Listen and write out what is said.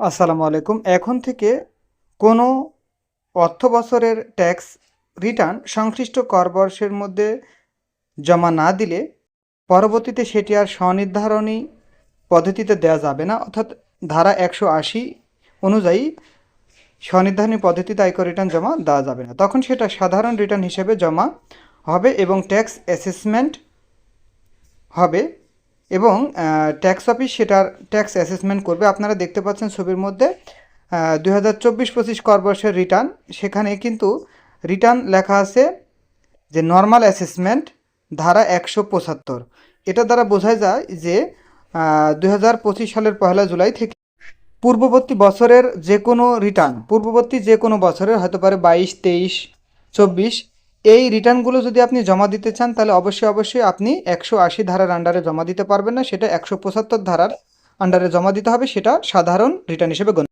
আসসালামু আলাইকুম। এখন থেকে কোনো অর্থ বছরের ট্যাক্স রিটার্ন সংশ্লিষ্ট কর বর্ষের মধ্যে জমা না দিলে পরবর্তীতে সেটি আর স্বনির্ধারণী পদ্ধতিতে দেওয়া যাবে না। অর্থাৎ ধারা একশো আশি অনুযায়ী স্বনির্ধারণী পদ্ধতিতে আয়কর রিটার্ন জমা দেওয়া যাবে না। তখন সেটা সাধারণ রিটার্ন হিসেবে জমা হবে এবং ট্যাক্স অ্যাসেসমেন্ট হবে এবং ট্যাক্স অফিস সেটার ট্যাক্স অ্যাসেসমেন্ট করবে। আপনারা দেখতে পাচ্ছেন ছবির মধ্যে দুই হাজার চব্বিশ পঁচিশ করবর্ষের রিটার্ন সেখানে কিন্তু রিটার্ন লেখা আছে যে নর্মাল অ্যাসেসমেন্ট ধারা একশো পঁচাত্তর। এটা দ্বারা বোঝা যায় যে দুই হাজার পঁচিশ সালের পহেলা জুলাই থেকে পূর্ববর্তী বছরের যে কোনো রিটার্ন পূর্ববর্তী যে কোনো বছরের হতে পারে বাইশ, তেইশ, চব্বিশ এই রিটার্নগুলো যদি আপনি জমা দিতে চান, তাহলে অবশ্যই অবশ্যই আপনি একশো আশি ধারার আন্ডারে জমা দিতে পারবেন না। সেটা একশো পঁচাত্তর ধারার আন্ডারে জমা দিতে হবে। সেটা সাধারণ রিটার্ন হিসেবে গণ্য